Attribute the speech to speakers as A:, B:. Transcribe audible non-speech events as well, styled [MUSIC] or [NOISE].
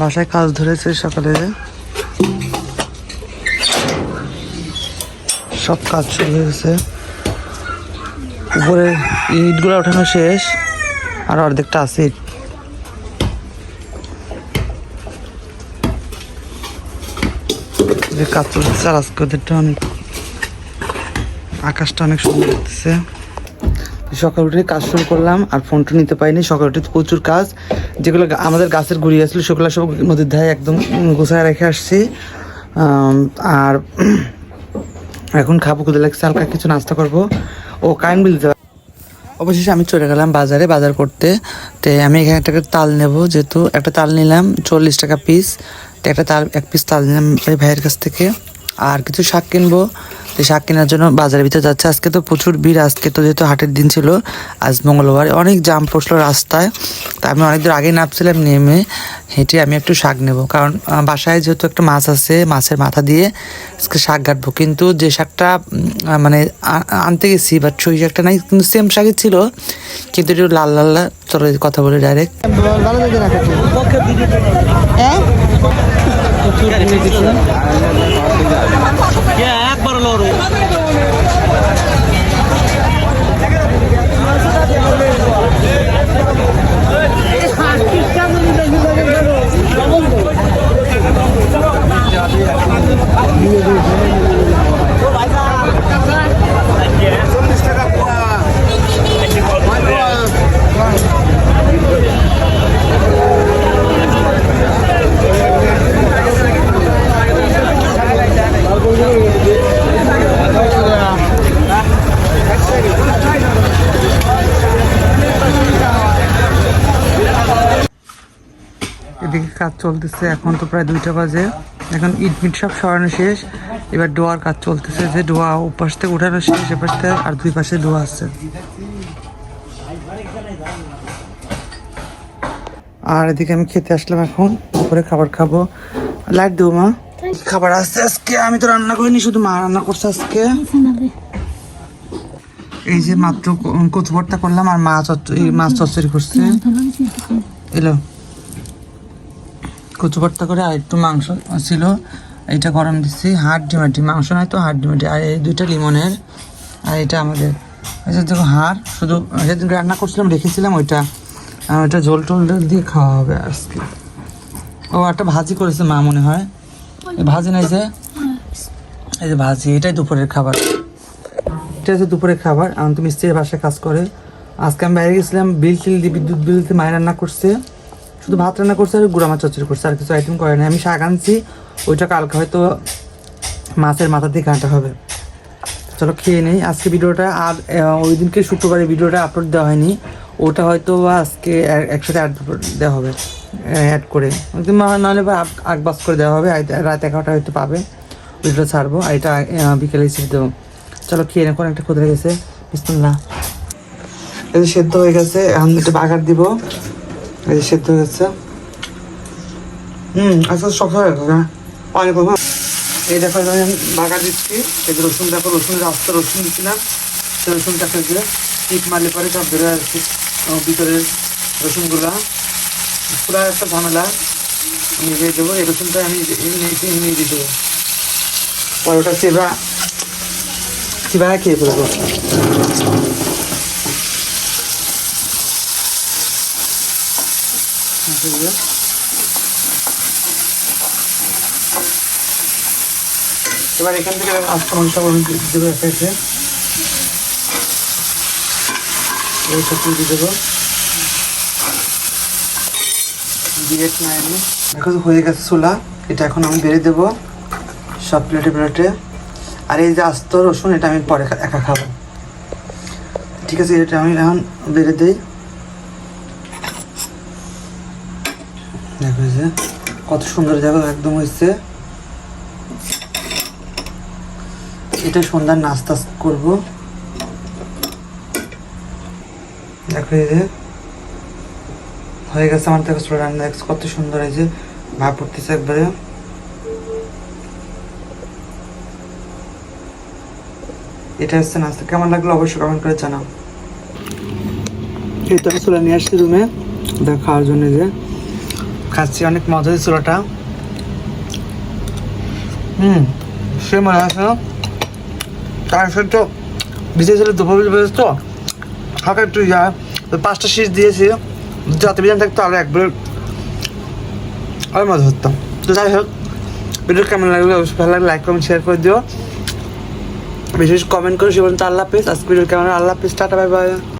A: বাসায় কাজ ধরেছে সকালে সব কাজ শুরু হয়ে গেছে। উপরে ইটগুলো ওঠানো শেষ, আর অর্ধেকটা আছে ইট। যে কাজ চলতেছে, আর আজকে ওদেরটা অনেক, আকাশটা অনেক সুন্দর লাগতেছে। সকাল উঠে কাজ শুরু করলাম, আর ফোনটা নিতে পারিনি। সকাল উঠে প্রচুর কাজ যেগুলো আমাদের গাছের গুড়ি আসলো সেগুলো সব নদীর ধারে একদম গোছায় রেখে আসছি। আর [CLEARS THROAT] এখন খাব খুদে লাগছে, হালকা কিছু নাস্তা করব। ও কারেন্ট বিল অবশেষে আমি চলে গেলাম বাজারে, বাজার করতে। তো আমি এখানে একটা তাল নেব, যেহেতু একটা তাল নিলাম, চল্লিশ টাকা পিস তো একটা তাল, এক পিস তাল নিলাম ভাইয়ের কাছ থেকে। আর কিছু শাক কিনবো। তো শাক কেনার জন্য বাজারের ভিতরে যাচ্ছে। আজকে তো প্রচুর ভিড় আজকে তো যেহেতু হাটের দিন ছিল আজ মঙ্গলবার। অনেক জাম পড়ছিল রাস্তায় তা আমি অনেক দূর আগে নামছিলাম নেমে হেঁটে আমি একটু শাক নেব। কারণ বাসায় যেহেতু একটা মাছ আছে মাছের মাথা দিয়ে আজকে শাক কাটবো কিন্তু যে শাকটা মানে আনতে গেছি বাট সেই শাকটা নাই কিন্তু সেম শাকই ছিল কিন্তু একটু লাল লাল চলো কথা বলে ডাইরেক্ট
B: লড়ো
A: এদিকে কাজ চলতেছে, এখন তো প্রায় দুইটা বাজে। এখন ইট মিট সব সরানো শেষ। এবার ডোয়ার কাজ চলতেছে যে ডোয়া উপাস থেকে উঠানো শেষ, এপাশ থেকে আর দুই পাশে ডোয়া আছে। আর এদিকে আমি খেতে আসলাম এখন, দুপুরে খাবার খাব। লাইট দেবো মা। খাবার আসছে আজকে? আমি তো রান্না করিনি, শুধু মা রান্না করছে আজকে। এই যে মাত্র কচু করলাম আর মাছ মাছ চচ্চড়ি করছে। এলো। কচু করে আর একটু মাংস ছিল এটা গরম দিচ্ছি। হাড় ডিমাটি মাংস নয় তো হাড় ডিমাটি আর এই দুইটা লিমনের, আর এটা আমাদের আচ্ছা দেখো হাড়, শুধু সেদিন রান্না করছিলাম, রেখেছিলাম ওইটা। আর ওইটা ঝোল টোল দিয়ে খাওয়া হবে আজকে। ও, একটা ভাজি করেছে মা, মনে হয়। ভাজি নাই যে? এই যে ভাজি, এটাই দুপুরের খাবার। এটা হচ্ছে দুপুরের খাবার আমি তো মিস্ত্রির বাসায় কাজ করে। আজকে আমি বাইরে গেছিলাম, বিল টিল দিয়ে বিদ্যুৎ বিল দিয়ে মায়ের রান্না করছে। শুধু ভাত রান্না করছে আর গুঁড়া মাছ চচ্চড়ি করছে, আর কিছু আইটেম করে না আমি শাক আনছি, ওইটা কালকে হয়তো মাছের মাথা দিয়ে ঘাঁটা হবে। চলো খেয়ে নেই। আজকে ভিডিওটা আর ওই দিনকে শুক্রবারে ভিডিওটা আপলোড দেওয়া হয়নি। ওটা হয়তো আজকে একসাথে অ্যাড দেওয়া হবে অ্যাড করে। নাহলে বা আগ- আগবাস করে দেওয়া হবে। রাত এগারোটা হয়তো পাবে। ভিডিওটা ছাড়বো। আর এটা বিকেলে ছেড়ে দেবো। চলো খেয়ে নেই একটা ক্ষুদ্র গেছে বিসমুল্লাহ। যে সেদ্ধ হয়ে গেছে, এখন একটু বাগার দিব। এই যে সেদ্ধ হয়ে গেছে হুম আচ্ছা শক্ত হয়ে গেছে হ্যাঁ। অনেক এই দেখো আমি বাগার দিচ্ছি। এই যে রসুন, দেখো, রসুন রাস্তা রসুন দিচ্ছিলাম সেই রসুনটাকে দিয়ে টিপ মারলে পরে সব বেরো আসছে। ভিতরের রসুনগুলা। পুরো একটা ঝামেলা। আমি দিয়ে দেবো, এই রসুনটা আমি এমনি দিয়ে দেবো। পরে ওটা চেবা চিবা খেয়ে ফেলব। আসলে এবার এখান থেকে আস্তে আমি দেবো এসে এই দিয়ে দেবো। দিয়ে না এনে দেখো হয়ে গেছে চুলা। এটা এখন আমি বেড়ে দেবো সব প্লেটে প্লেটে। আর এই যে আস্ত রসুন, এটা আমি পরে একা খাব। ঠিক আছে, এটা আমি এখন বেড়ে দিই। দেখো যে, কত সুন্দর দেখো একদম হয়েছে এটা সন্ধ্যার নাস্তা করব। দেখো এই যে, হয়ে গেছে আমার দেখো ছোট রান্না, দেখছ কত সুন্দর হয়েছে ভাব পড়তেছে একবারে। এটা হচ্ছে নাস্তা, কেমন লাগল অবশ্যই কমেন্ট করে জানাও। তো চলে নিয়ে আসছি রুমে দেখা খাওয়ার জন্য যে। খাচ্ছি, অনেক মজা হয়েছিল ওটা। হুম, সে মনে আছে তার তো বিজয় ছিল দুপুর বেজে তো হালকা একটু ইয়া পাঁচটা শীষ দিয়েছি, যাতে বিরিয়ানি থাকতো আরও একবার আরও মজা হতো। তো যাই হোক ভিডিও কেমন লাগবে অবশ্যই ভালো লাগলে লাইক কমেন্ট শেয়ার করে দিও। বেশি বেশি কমেন্ট করে, সে পর্যন্ত আল্লাহ হাফিজ। আজকে ভিডিও কেমন আল্লাহ হাফিজ, টাটা বাই বাই